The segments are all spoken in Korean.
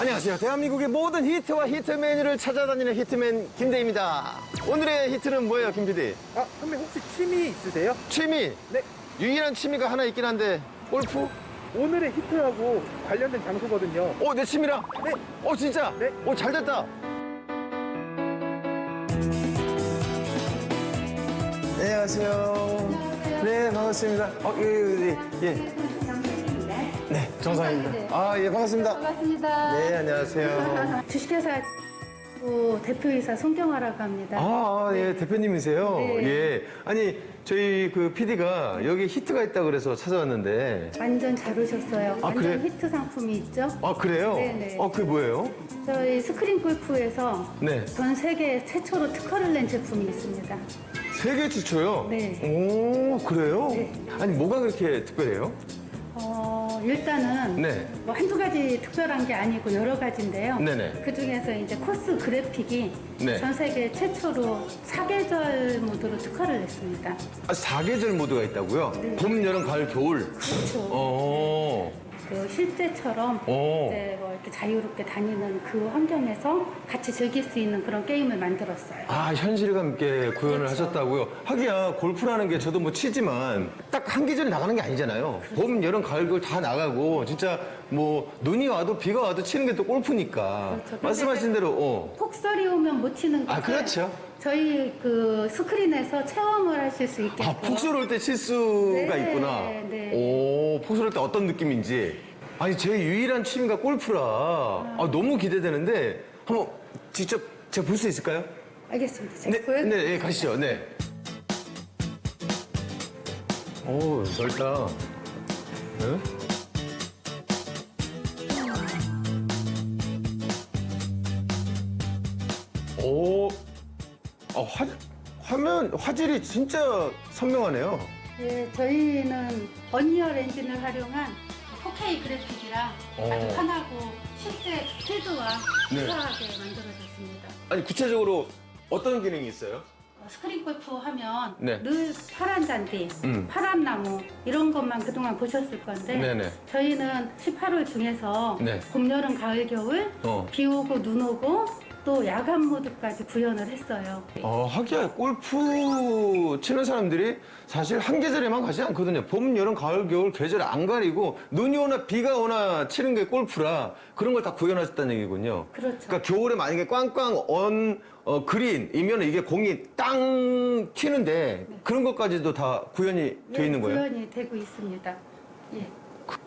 안녕하세요. 대한민국의 모든 히트와 히트맨을 찾아다니는 히트맨 김대입니다. 오늘의 히트는 뭐예요, 김 PD? 아, 선배 혹시 취미 있으세요? 취미. 네. 유일한 취미가 하나 있긴 한데 골프? 오늘의 히트하고 관련된 장소거든요. 어, 내 취미랑? 네. 어, 진짜? 네. 어, 잘 됐다. 안녕하세요. 네, 반갑습니다. 어, 예, 예, 예. 예. 네, 정상입니다. 아, 예, 반갑습니다. 반갑습니다. 네, 안녕하세요. 주식회사 대표이사 송경화라고 합니다. 아, 아, 예, 대표님이세요? 네. 예. 아니, 저희 그 PD가 여기 히트가 있다 그래서 찾아왔는데. 완전 잘 오셨어요. 아, 완전 그래요? 히트 상품이 있죠. 아, 그래요? 네네. 어, 그게 뭐예요? 저희 스크린 골프에서 네. 전 세계 최초로 특허를 낸 제품이 있습니다. 세계 최초요? 네. 오, 그래요? 네. 아니, 뭐가 그렇게 특별해요? 어, 일단은 네. 뭐 한두 가지 특별한 게 아니고 여러 가지인데요. 네네. 그 중에서 이제 코스 그래픽이 네. 전 세계 최초로 사계절 모드로 특허를 냈습니다. 아, 사계절 모드가 있다고요? 네. 봄, 여름, 가을, 겨울. 그렇죠. 어. 그 실제처럼 오. 이제 뭐 이렇게 자유롭게 다니는 그 환경에서 같이 즐길 수 있는 그런 게임을 만들었어요. 아, 현실감 있게 구현을 그렇죠. 하셨다고요? 하기야, 골프라는 게 저도 뭐 치지만 딱 한 계절이 나가는 게 아니잖아요. 그렇죠. 봄, 여름, 가을, 겨울 다 나가고, 진짜 뭐, 눈이 와도 비가 와도 치는 게 또 골프니까. 그렇죠. 말씀하신 대로, 어. 폭설이 오면 못 치는 거. 아, 그렇죠. 저희 그 스크린에서 체험을 하실 수 있게끔. 아, 폭설 올 때 칠 수가 네, 있구나. 네. 오, 올때 어떤 느낌인지. 아니, 제 유일한 취미가 골프라. 아, 너무 기대되는데, 한번 직접 제가 볼 수 있을까요? 알겠습니다. 제가 네, 보여드릴게요. 네, 예, 가시죠. 네. 오, 넓다. 네? 오, 아, 화, 화면, 화질이 진짜 선명하네요. 네, 저희는 엔진을 활용한 4K 그래픽이라 어. 아주 편하고 실제 필드와 네. 유사하게 만들어졌습니다. 아니, 구체적으로 어떤 기능이 있어요? 어, 스크린 골프 하면 네. 늘 파란 잔디, 음. 파란 나무 이런 것만 그동안 보셨을 건데 네네. 저희는 18월 중에서 네. 봄, 여름, 가을, 겨울 어. 비 오고 눈 오고 또 야간 모드까지 구현을 했어요. 어, 하기야 골프 치는 사람들이 사실 한 계절에만 가지 않거든요. 봄, 여름, 가을, 겨울 계절 안 가리고 눈이 오나 비가 오나 치는 게 골프라 그런 걸 다 구현하셨다는 얘기군요. 그렇죠. 그러니까 겨울에 만약에 꽝꽝 언 어, 그린이면 이게 공이 땅 튀는데 그런 것까지도 다 구현이 돼 예, 있는 거예요? 구현이 되고 있습니다. 예.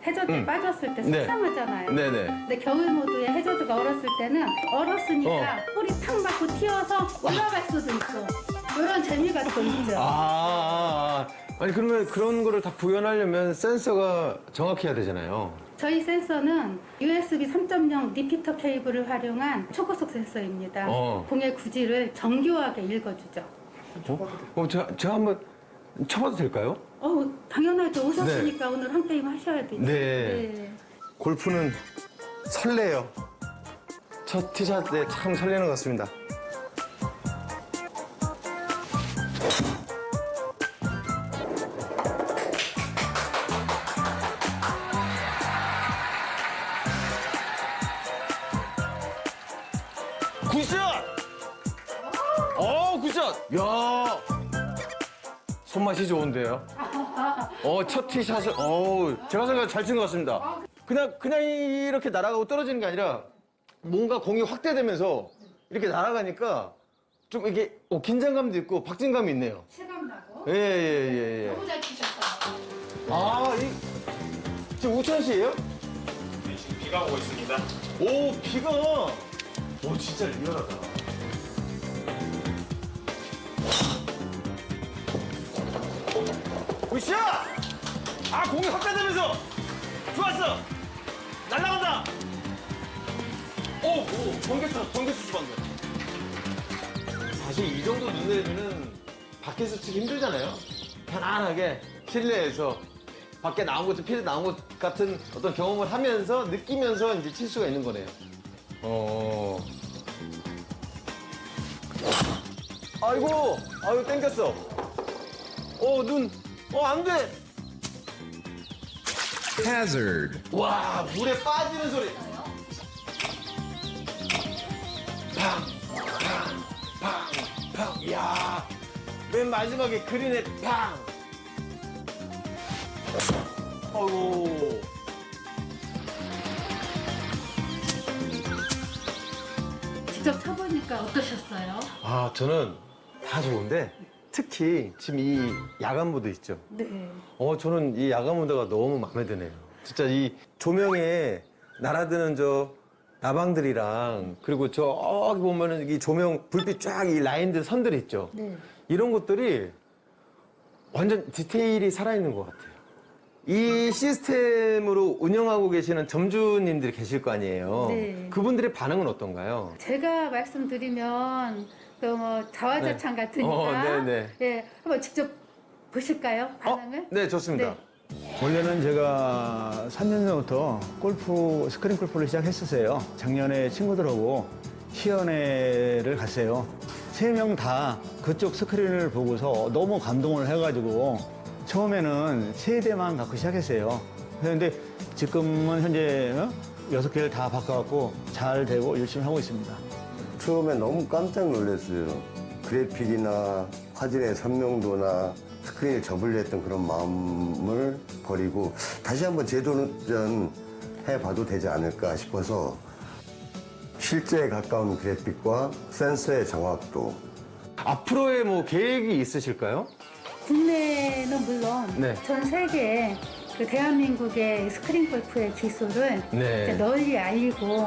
해저드에 음. 빠졌을 때 네. 속상하잖아요. 네네. 근데 겨울 모드에 해저드가 얼었을 때는 얼었으니까 어. 뿌리 탁 맞고 튀어서 올라갈 수도 있고 이런 재미가 또 있죠. 아, 아, 아. 아니 그러면 그런 거를 다 구현하려면 센서가 정확해야 되잖아요. 저희 센서는 USB 3.0 리피터 케이블을 활용한 초고속 센서입니다. 어. 공의 구질을 정교하게 읽어주죠. 어? 제가, 제가 한번 쳐봐도 될까요? 어, 당연하죠. 오셨으니까 오늘 한 게임 하셔야 되죠. 네. 골프는 설레요. 첫 티샷 때참 설레는 것 같습니다. 굿샷! 어, 굿샷! 야 손맛이 좋은데요? 어, 첫 티샷을, 어우, 제가 생각 잘친 것 같습니다. 그냥, 그냥 이렇게 날아가고 떨어지는 게 아니라 뭔가 공이 확대되면서 이렇게 날아가니까 좀 이게 어, 긴장감도 있고 박진감이 있네요. 실감나고. 예, 예, 예, 예. 너무 잘 치셨어요. 아, 이, 지금 우천시에요? 네, 지금 비가 오고 있습니다. 오, 비가. 오, 진짜 리얼하다. 굿샷! 아, 공이 확대되면서! 좋았어! 날라간다! 오, 오, 번개쳤어, 번개쳤어, 방금. 사실 이 정도 눈에는 밖에서 치기 힘들잖아요. 편안하게 실내에서 밖에 나온 것, 필드 나온 것 같은 어떤 경험을 하면서 느끼면서 이제 칠 수가 있는 거네요. 어. 아이고, 아유, 땡겼어. 어, 눈. 어, 안 돼. Hazard. 와, 물에 빠지는 소리. 팡, 팡, 팡. 이야, 맨 마지막에 그린에 팡. 어이구. 직접 쳐보니까 어떠셨어요? 아, 저는 다 좋은데 특히 지금 이 야간모드 있죠. 네. 어, 저는 이 야간모드가 너무 마음에 드네요. 진짜 이 조명에 날아드는 저 나방들이랑 그리고 저기 보면은 이 조명 불빛 쫙 이 라인들 선들 있죠. 네. 이런 것들이 완전 디테일이 살아있는 것 같아요. 이 시스템으로 운영하고 계시는 점주님들이 계실 거 아니에요. 네. 그분들의 반응은 어떤가요? 제가 말씀드리면 그 뭐 자화자찬 같으니까 어, 네 네. 예, 한번 직접 보실까요? 반응을? 어? 네, 좋습니다. 네. 원래는 제가 3년 전부터 골프, 스크린 골프를 시작했었어요. 작년에 친구들하고 시연회를 갔어요. 세 명 다 그쪽 스크린을 보고서 너무 감동을 해가지고 처음에는 세 대만 갖고 시작했어요. 그런데 지금은 현재 어? 여섯 개를 다 바꿔갖고 잘 되고 열심히 하고 있습니다. 처음에 너무 깜짝 놀랐어요. 그래픽이나 화질의 선명도나 스크린을 접으려 했던 그런 마음을 버리고 다시 한번 재도전 해봐도 되지 않을까 싶어서 실제에 가까운 그래픽과 센서의 정확도 앞으로의 뭐 계획이 있으실까요? 국내는 물론 네. 전 세계에 그 대한민국의 스크린 골프의 기술을 네. 이제 널리 알리고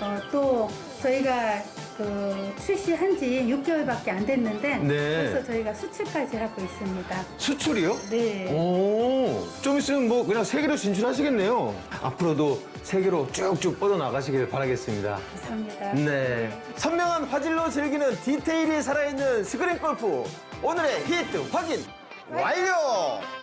어, 또 저희가 그 출시한 지 6개월밖에 안 됐는데 네. 벌써 저희가 수출까지 하고 있습니다. 수출이요? 네. 오, 좀 있으면 뭐 그냥 세계로 진출하시겠네요. 앞으로도 세계로 쭉쭉 뻗어나가시길 바라겠습니다. 감사합니다. 네. 선명한 화질로 즐기는 디테일이 살아있는 스크린 골프. 오늘의 히트 확인 완료!